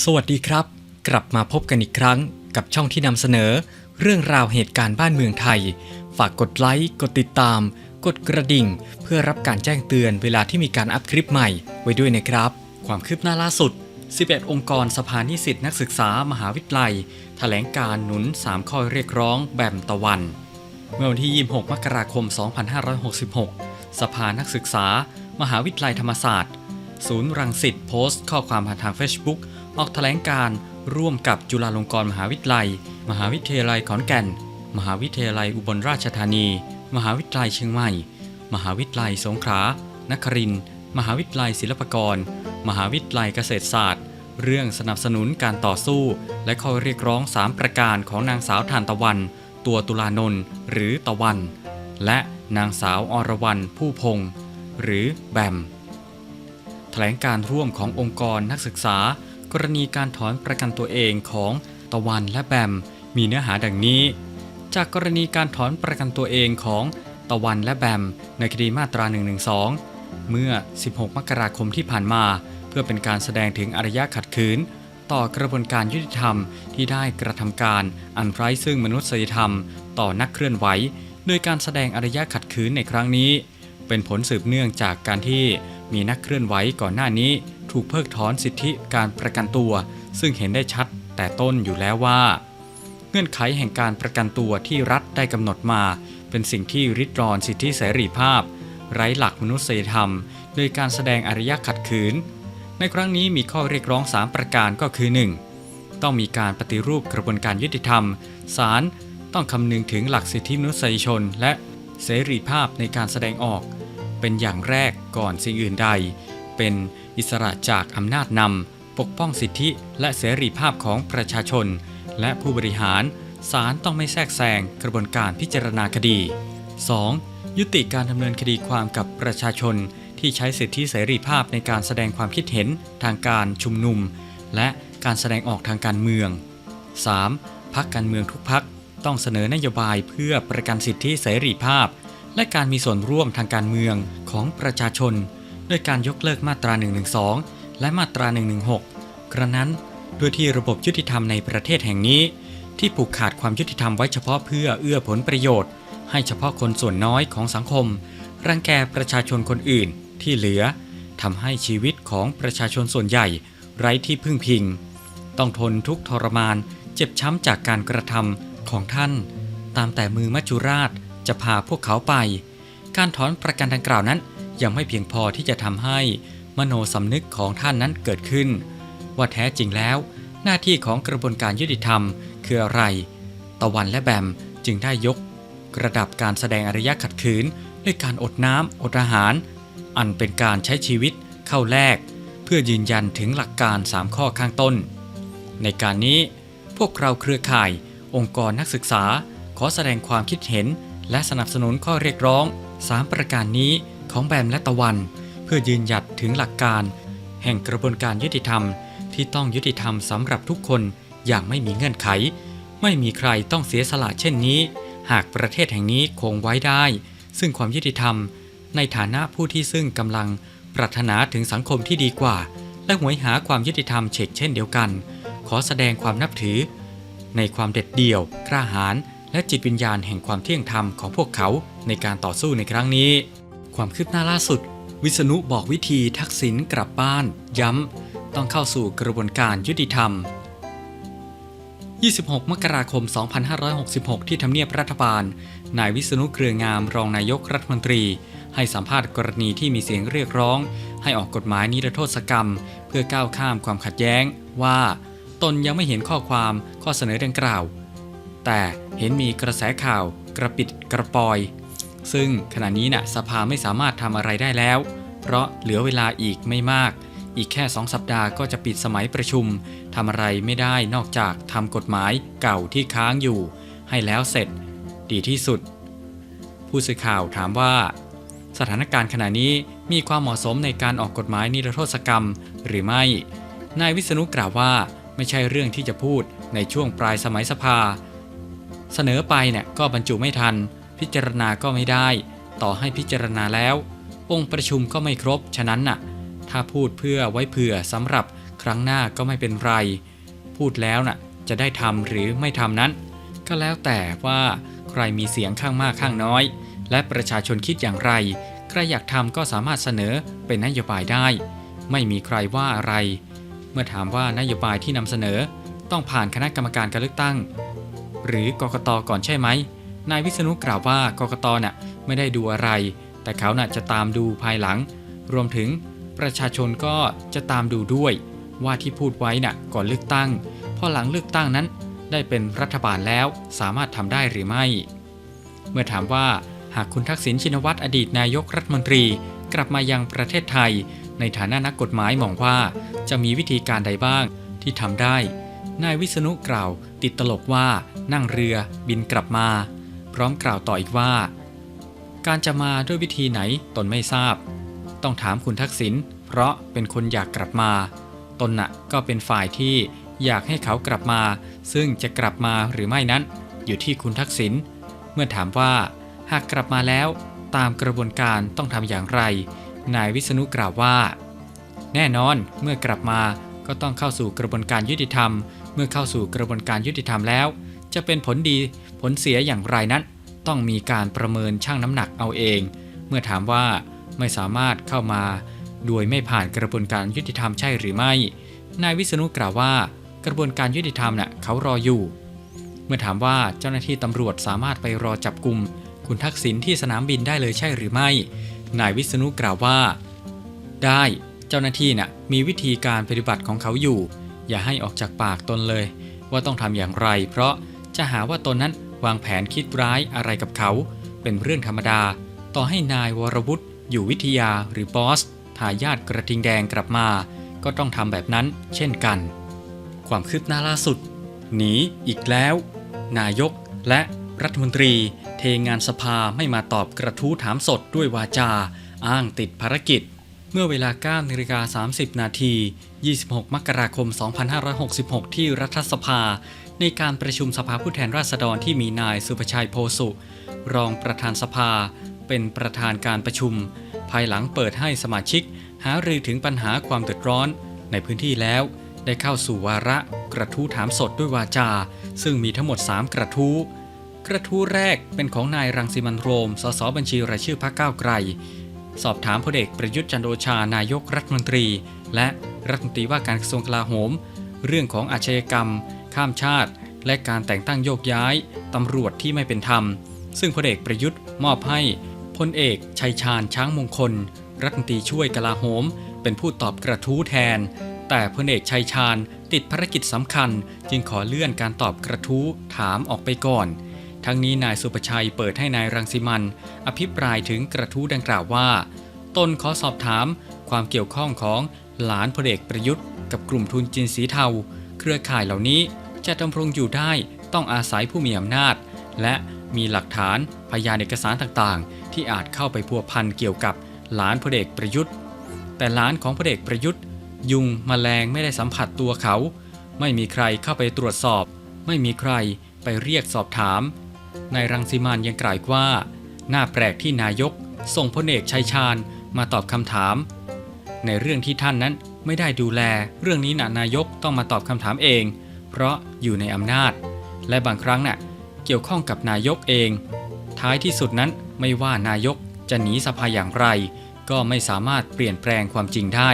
สวัสดีครับ กลับมาพบกันอีกครั้งกับช่องที่นำเสนอ เรื่องราวเหตุการณ์บ้านเมืองไทย ฝากกดไลค์ กดติดตาม กดกระดิ่ง เพื่อรับการแจ้งเตือนเวลาที่มีการอัพคลิปใหม่ไว้ด้วยนะครับ ความคืบหน้าล่าสุด 11 องค์กรสภานิสิตนักศึกษามหาวิทยาลัย แถลงการหนุน 3 ข้อเรียกร้องแบมตะวัน เมื่อวันที่ 26 มกราคม 2566 สภานักศึกษา มหาวิทยาลัยธรรมศาสตร์ ศูนย์รังสิตโพสต์ ข้อความผ่านทาง Facebook ออกแถลงการณ์ร่วมกับจุฬาลงกรณ์มหาวิทยาลัย มหาวิทยาลัยขอนแก่น มหาวิทยาลัยอุบลราชธานี มหาวิทยาลัยเชียงใหม่ มหาวิทยาลัยสงขลานครินทร์มหาวิทยาลัยศิลปากร มหาวิทยาลัยเกษตรศาสตร์ เรื่องสนับสนุนการต่อสู้ และข้อเรียกร้อง 3 ประการของนางสาวทานตะวัน ตัวตุลานนท์หรือตะวัน และนางสาวอรวรรณผู้พงศ์หรือแบมแถลงการร่วมขององค์กรนักศึกษา กรณีการถอนประกันตัวเองของตะวันและแบม มีเนื้อหาดังนี้ จากกรณีการถอนประกันตัวเองของตะวันและแบม ในคดีมาตรา 112 เมื่อ 16 มกราคมที่ผ่านมา เพื่อเป็นการแสดงถึงอารยะขัดขืน ต่อกระบวนการยุติธรรมที่ได้กระทำการอันไร้ซึ่งมนุษยธรรม ต่อนักเคลื่อนไหว โดยการแสดงอารยะขัดขืนในครั้งนี้ เป็นผลสืบเนื่องจากการที่มีนักเคลื่อนไหวก่อนหน้านี้ ถูกเพิกถอนสิทธิการประกันตัว ซึ่งเห็นได้ชัดแต่ต้นอยู่แล้วว่า เงื่อนไขแห่งการประกันตัวที่รัฐได้กำหนดมา เป็นสิ่งที่ริดรอนสิทธิเสรีภาพ ไร้หลักมนุษยธรรม โดยการแสดงอารยะขัดขืน ในครั้งนี้มีข้อเรียกร้อง 3 ประการก็คือ 1. ต้องมีการปฏิรูปกระบวนการยุติธรรมศาลต้องคำนึงถึงหลักสิทธิมนุษยชน และเสรีภาพในการแสดงออก เป็นอย่างแรกก่อนสิ่งอื่นใด เป็นอิสระจากอำนาจนำปกป้องสิทธิและเสรีภาพของประชาชน และผู้บริหารศาลต้องไม่แทรกแซงกระบวนการพิจารณาคดี 2. ยุติการดำเนินคดีความกับประชาชน ที่ใช้สิทธิเสรีภาพในการแสดงความคิดเห็นทางการชุมนุม และการแสดงออกทางการเมือง 3. พักการเมืองทุกพักต้องเสนอนโยบายเพื่อประกันสิทธิเสรีภาพ และการมีส่วนร่วมทางการเมืองของประชาชน ด้วยการยกเลิกมาตรา 112 และมาตรา 116 กระนั้นด้วยที่ระบบยุติธรรมในประเทศแห่งนี้ ที่ผูกขาดความยุติธรรมไว้เฉพาะเพื่อเอื้อผลประโยชน์ ให้เฉพาะคนส่วนน้อยของสังคม รังแกประชาชนคนอื่นที่เหลือทำให้ชีวิตของประชาชนส่วนใหญ่ ไร้ที่พึ่งพิง ต้องทนทุกทรมานเจ็บช้ำจากการกระทำของท่าน ตามแต่มือมัจจุราชจะพาพวกเขาไป การถอนประกันดังกล่าวนั้น ยังไม่เพียงพอที่จะทำให้มโนสำนึกของท่านนั้นเกิดขึ้น ว่าแท้จริงแล้ว หน้าที่ของกระบวนการยุติธรรมคืออะไร ตะวันและแบมจึงได้ยก ระดับการแสดงอารยะขัดขืน ด้วยการอดน้ำอดอาหาร อันเป็นการใช้ชีวิตเข้าแลกเพื่อยืนยันถึงหลักการ 3 ข้อข้างต้น ในการนี้ พวกเราเครือข่าย องค์กรนักศึกษา ขอแสดงความคิดเห็น และสนับสนุนข้อเรียกร้อง 3 ประการนี้ ของแบมและตะวัน เพื่อยืนหยัดถึงหลักการ แห่งกระบวนการยุติธรรม ที่ต้องยุติธรรมสำหรับทุกคนอย่างไม่มีเงื่อนไข ไม่มีใครต้องเสียสละเช่นนี้ หากประเทศแห่งนี้คงไว้ได้ ซึ่งความยุติธรรม ในฐานะผู้ที่ซึ่งกำลังปรารถนาถึงสังคมที่ดีกว่า และหวยหาความยุติธรรมเฉกเช่นเดียวกัน ขอแสดงความนับถือ ในความเด็ดเดี่ยว กล้าหาญและจิตวิญญาณแห่งความเที่ยงธรรมของพวกเขาในการต่อสู้ในครั้งนี้ ความคืบหน้าล่าสุด วิษณุบอกวิธีทักษิณกลับบ้าน ย้ำ ต้องเข้าสู่กระบวนการยุติธรรม 26 มกราคม 2566 ที่ทำเนียบรัฐบาล นายวิษณุเครืองามรองนายกรัฐมนตรี ให้สัมภาษณ์กรณีที่มีเสียงเรียกร้อง ให้ออกกฎหมายนิรโทษกรรม เพื่อก้าวข้ามความขัดแย้ง ว่า ตนยังไม่เห็นข้อความข้อเสนอดังกล่าว แต่เห็นมีกระแสข่าว กระปิดกระปอย ซึ่งขณะนี้นะ่ะสภาไม่สามารถทำอะไรได้แล้ว เพราะเหลือเวลาอีกไม่มาก อีกแค่สองสัปดาห์ก็จะปิดสมัยประชุมทำอะไรไม่ได้นอกจากทำกฎหมายเก่าที่ค้างอยู่ ให้แล้วเสร็จ ดีที่สุด ผู้สื่อข่าวถามว่า สถานการณ์ขณะนี้มีความเหมาะสมในการออกกฎหมายนิรโทษกรรมหรือไม่ นายวิษณุกล่าวว่าไม่ใช่เรื่องที่จะพูดในช่วงปลายสมัยสภา เสนอไปเนี่ยก็บรรจุไม่ทัน พิจารณาก็ไม่ได้ ต่อให้พิจารณาแล้วองค์ประชุมก็ไม่ครบ ฉะนั้นน่ะ ถ้าพูดเพื่อไว้เผื่อสำหรับครั้งหน้าก็ไม่เป็นไร พูดแล้วน่ะจะได้ทำหรือไม่ทำนั้น ก็แล้วแต่ว่าใครมีเสียงข้างมากข้างน้อย และประชาชนคิดอย่างไร ใครอยากทำก็สามารถเสนอเป็นนโยบายได้ ไม่มีใครว่าอะไร เมื่อถามว่านโยบายที่นำเสนอ ต้องผ่านคณะกรรมการการเลือกตั้ง หรือกกตก่อนใช่ไหม นายวิษณุกล่าวว่ากกตน่ะไม่ได้ดูอะไร แต่เขาน่ะจะตามดูภายหลัง รวมถึงประชาชนก็จะตามดูด้วย ว่าที่พูดไว้น่ะก่อนเลือกตั้ง พอหลังเลือกตั้งนั้น ได้เป็นรัฐบาลแล้วสามารถทำได้หรือไม่ เมื่อถามว่าหากคุณทักษิณชินวัตรอดีตนายกรัฐมนตรี กลับมายังประเทศไทย ในฐานะนักกฎหมายมองว่า จะมีวิธีการใดบ้างที่ทำได้ นายวิษณุกล่าว ติดตลกว่านั่งเรือบินกลับมา พร้อมกล่าวต่ออีกว่า การจะมาด้วยวิธีไหนตนไม่ทราบ ต้องถามคุณทักษิณเพราะเป็นคนอยากกลับมา ตนน่ะก็เป็นฝ่ายที่อยากให้เขากลับมา ซึ่งจะกลับมาหรือไม่นั้น อยู่ที่คุณทักษิณเมื่อถามว่า หากกลับมาแล้วตามกระบวนการต้องทำอย่างไร นายวิษณุกล่าวว่า แน่นอนเมื่อกลับมาก็ต้องเข้าสู่กระบวนการยุติธรรม เมื่อเข้าสู่กระบวนการยุติธรรมแล้ว จะเป็นผลดี ผลเสียอย่างไรนั้น ต้องมีการประเมินชั่งน้ำหนักเอาเอง เมื่อถามว่าไม่สามารถเข้ามา โดยไม่ผ่านกระบวนการยุติธรรมใช่หรือไม่ นายวิษณุกล่าวว่า กระบวนการยุติธรรมน่ะเขารออยู่ เมื่อถามว่าเจ้าหน้าที่ตำรวจสามารถไปรอจับกลุ่มคุณทักษิณที่สนามบินได้เลยใช่หรือไม่ นายวิษณุกล่าวว่า ได้เจ้าหน้าที่น่ะมีวิธีการปฏิบัติของเขาอยู่ อย่าให้ออกจากปากตนเลย ว่าต้องทำอย่างไร เพราะจะหาว่าตนนั้น วางแผนคิดร้ายอะไรกับเขา เป็นเรื่องธรรมดา ต่อให้นายวรวุฒิอยู่วิทยาหรือบอสทายาทกระทิงแดงกลับมา ก็ต้องทำแบบนั้นเช่นกัน ความคืบหน้าล่าสุด หนีอีกแล้ว นายกและรัฐมนตรี เทงานสภาไม่มาตอบกระทู้ถามสดด้วยวาจา อ้างติดภารกิจ เมื่อเวลา9นาฬิกา30 นาที 26 มกราคม 2566 ที่รัฐสภา ในการประชุมสภาผู้แทนราษฎรที่มีนายสุภชัยโพสุ รองประธานสภา เป็นประธานการประชุม ภายหลังเปิดให้สมาชิก หารือถึงปัญหาความเดือดร้อน ในพื้นที่แล้ว ได้เข้าสู่วาระกระทู้ถามสดด้วยวาจา ซึ่งมีทั้งหมด 3 กระทู้ กระทู้แรกเป็นของนายรังสิมันโรม สสบัญชีรายชื่อพรรคก้าวไกล สอบถามพลเอกประยุทธ์จันโอชานายกรัฐมนตรี และรัฐมนตรีว่าการกระทรวงกลาโหม เรื่องของอาชญากรรม ข้ามชาติ และการแต่งตั้งโยกย้ายตำรวจที่ไม่เป็นธรรม ซึ่งพลเอกประยุทธ์มอบให้พลเอกชัยชาญช้างมงคล รัฐมนตรีช่วยกลาโหม เป็นผู้ตอบกระทู้แทน แต่พลเอกชัยชาญติดภารกิจสำคัญ จึงขอเลื่อนการตอบกระทู้ถามออกไปก่อน ทั้งนี้นายสุประชัยเปิดให้นายรังสิมัน อภิปรายถึงกระทู้ดังกล่าวว่า ตนขอสอบถามความเกี่ยวข้องของหลานพลเอกประยุทธ์ กับกลุ่มทุนจีนสีเทา เครือข่ายเหล่านี้ จะดำรงอยู่ได้ต้องอาศัยผู้มีอำนาจ และมีหลักฐานพยานเอกสารต่างๆ ที่อาจเข้าไปพัวพันเกี่ยวกับหลานพลเอกประยุทธ์ แต่หลานของพลเอกประยุทธ์ ยุงมแมลงไม่ได้สัมผัสตัวเขา ไม่มีใครเข้าไปตรวจสอบ ไม่มีใครไปเรียกสอบถามนายรังสิมันยังกล่าวว่าน่าแปลกที่นายก ส่งพลเอกชัยชาญมาตอบคำถาม ในเรื่องที่ท่านนั้นไม่ได้ดูแล เรื่องนี้นะนายกต้องมาตอบคำถามเอง เพราะอยู่ในอำนาจ และบางครั้งน่ะเกี่ยวข้องกับนายกเอง ท้ายที่สุดนั้นไม่ว่านายกจะหนีสภาอย่างไร ก็ไม่สามารถเปลี่ยนแปลงความจริงได้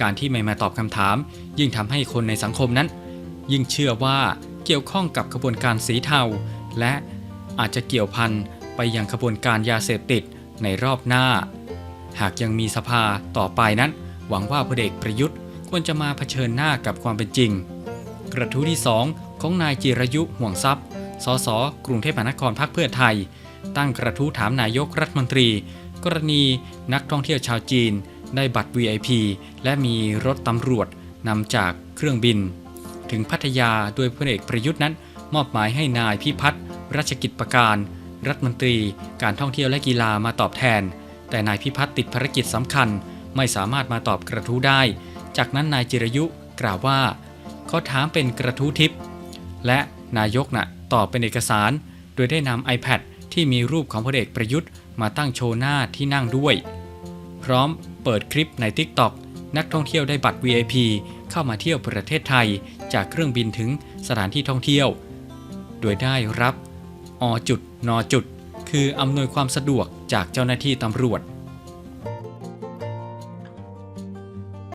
การที่ไม่มาตอบคำถาม ยิ่งทำให้คนในสังคมนั้น ยิ่งเชื่อว่าเกี่ยวข้องกับขบวนการสีเทาและอาจจะเกี่ยวพันไปยังขบวนการยาเสพติดในรอบหน้า หากยังมีสภาต่อไปนั้น หวังว่าพลเอกประยุทธ์ควรจะมาเผชิญหน้ากับความเป็นจริง กระทู้ที่ 2 ของนายจิรยุห่วงทรัพย์ สส กรุงเทพมหานครพรรคเพื่อไทย ตั้งกระทู้ถามนายกรัฐมนตรี กรณีนักท่องเที่ยวชาวจีน ได้บัตร VIP และมีรถตำรวจนำจากเครื่องบิน ถึงพัทยาโดยพลเอกประยุทธ์นั้น มอบหมายให้นายพิพัฒน์รัชกิจประการ รัฐมนตรี การท่องเที่ยวและกีฬามาตอบแทน แต่นายพิพัฒน์ติดภารกิจสำคัญ ไม่สามารถมาตอบกระทู้ได้ จากนั้นนายจิรยุกล่าวว่า เขาถามเป็นกระทู้ทิปและนายกน่ะตอบเป็นเอกสาร โดยได้นำ iPad ที่มีรูปของพลเอกประยุทธ์มาตั้งโชว์หน้าที่นั่งด้วย พร้อมเปิดคลิปใน TikTok นักท่องเที่ยวได้บัตร VIP เข้ามาเที่ยวประเทศไทย จากเครื่องบินถึงสถานที่ท่องเที่ยว โดยได้รับอจุดนจุด คืออำนวยความสะดวกจากเจ้าหน้าที่ตำรวจ